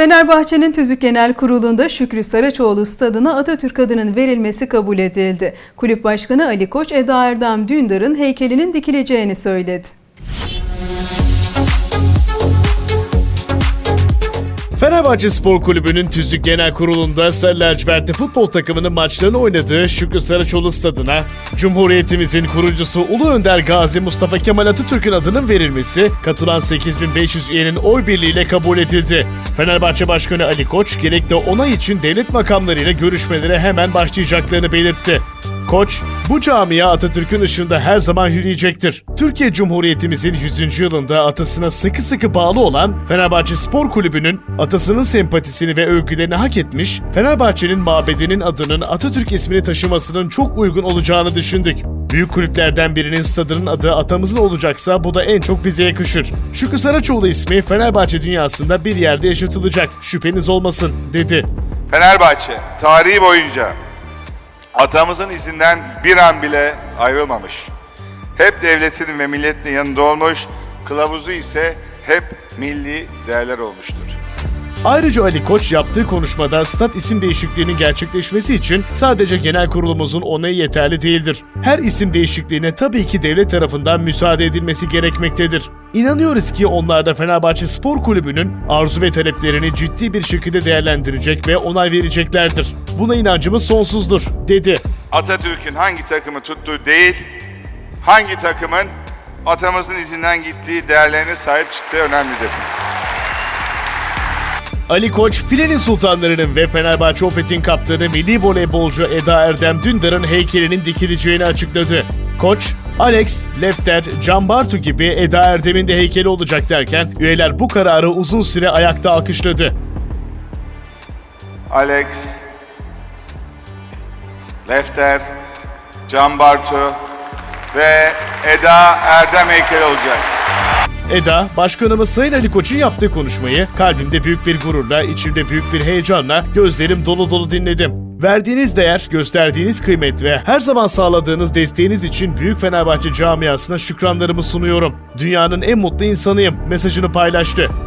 Fenerbahçe'nin Tüzük Genel Kurulu'nda Şükrü Saraçoğlu stadına Atatürk adının verilmesi kabul edildi. Kulüp Başkanı Ali Koç, Eda Erdem Dündar'ın heykelinin dikileceğini söyledi. Fenerbahçe Spor Kulübü'nün Tüzlük Genel Kurulu'nda Sarı Lacivertli futbol takımının maçlarını oynadığı Şükrü Saraçoğlu stadına Cumhuriyetimizin kurucusu Ulu Önder Gazi Mustafa Kemal Atatürk'ün adının verilmesi katılan 8500 üyenin oy birliğiyle kabul edildi. Fenerbahçe Başkanı Ali Koç gerek de onay için devlet makamlarıyla görüşmelere hemen başlayacaklarını belirtti. Koç, bu camia Atatürk'ün ışığında her zaman yürüyecektir. Türkiye Cumhuriyetimizin 100. yılında atasına sıkı sıkı bağlı olan Fenerbahçe Spor Kulübü'nün atasının sempatisini ve övgülerini hak etmiş, Fenerbahçe'nin mabedinin adının Atatürk ismini taşımasının çok uygun olacağını düşündük. Büyük kulüplerden birinin stadının adı atamızın olacaksa bu da en çok bize yakışır. Şükrü Saraçoğlu ismi Fenerbahçe dünyasında bir yerde yaşatılacak, şüpheniz olmasın, dedi. Fenerbahçe tarihi boyunca atamızın izinden bir an bile ayrılmamış. Hep devletinin ve milletin yanında olmuş, kılavuzu ise hep milli değerler olmuştur. Ayrıca Ali Koç yaptığı konuşmada stat isim değişikliğinin gerçekleşmesi için sadece genel kurulumuzun onayı yeterli değildir. Her isim değişikliğine tabii ki devlet tarafından müsaade edilmesi gerekmektedir. İnanıyoruz ki onlar da Fenerbahçe Spor Kulübü'nün arzu ve taleplerini ciddi bir şekilde değerlendirecek ve onay vereceklerdir. Buna inancımız sonsuzdur, dedi. Atatürk'ün hangi takımı tuttuğu değil, hangi takımın atamızın izinden gittiği değerlerine sahip çıktığı önemlidir. Ali Koç, filenin sultanlarının ve Fenerbahçe Opet'in kaptanı milli voleybolcu Eda Erdem Dündar'ın heykelinin dikileceğini açıkladı. Koç, Alex, Lefter, Can Bartu gibi Eda Erdem'in de heykeli olacak derken üyeler bu kararı uzun süre ayakta alkışladı. Alex, Lefter, Can Bartu ve Eda Erdem heykeli olacak. Eda, başkanımız Sayın Ali Koç'un yaptığı konuşmayı kalbimde büyük bir gururla, içimde büyük bir heyecanla, gözlerim dolu dolu dinledim. Verdiğiniz değer, gösterdiğiniz kıymet ve her zaman sağladığınız desteğiniz için Büyük Fenerbahçe camiasına şükranlarımı sunuyorum. Dünyanın en mutlu insanıyım mesajını paylaştı.